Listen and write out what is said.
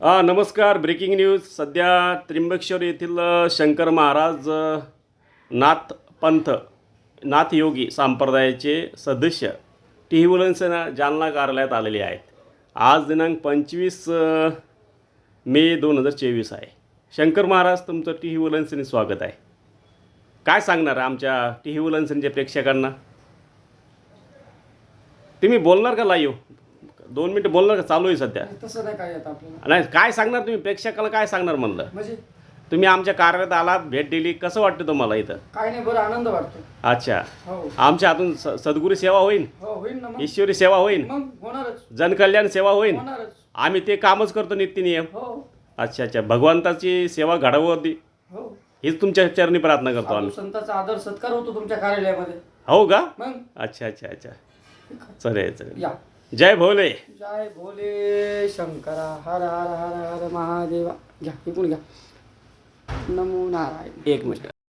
नमस्कार breaking news. सध्या त्र्यंबकेश्वर येथील शंकर महाराज नाथ पंथ नाथ योगी संप्रदायाचे सदस्य टी वुलन्सन जालना कार्यालयात आलेले आहेत. आज दिनांक पंचवीस मे दोन हजार चोवीस आहे. शंकर महाराज तुमचं टी व्ही स्वागत आहे. काय सांगणार आमच्या टी व्ही प्रेक्षकांना? तुम्ही बोलणार का लाईव्ह? दोन मिनटं बोलणार का? चालू आहे सध्या. तसं नाही काय येत आपल्याला. नाही काय सांगणार तुम्ही? प्रेक्षकाला काय सांगणार म्हणलं? म्हणजे? तुम्ही आमच्या कार्यालयात आलात भेट दिली कसं वाटतं तुम्हाला इथं? काय नाही बरं आनंद वाटतो. अच्छा. हो. आमच्या हातून स सद्गुरू सेवा होईल हो होईल ना मग. ईश्वरी सेवा होईल मग होणारच. जनकल्याण सेवा होईल होणारच. आम्ही ते कामच करतो नित्य नियम हो. अच्छा अच्छा. भगवंताची सेवा घडवती हो. हीच तुमच्या चरणी प्रार्थना करतो आम्ही. संतांचा आदर सत्कार होतो तुमच्या कार्यालयामध्ये. हो का? मग? अच्छा अच्छा अच्छा. चालेल चालेल या. जय भोले। जय भोले शंकरा हर हर हर हर महादेवा। घ्या इकडून घ्या. नमो नारायण। एक मिनिट.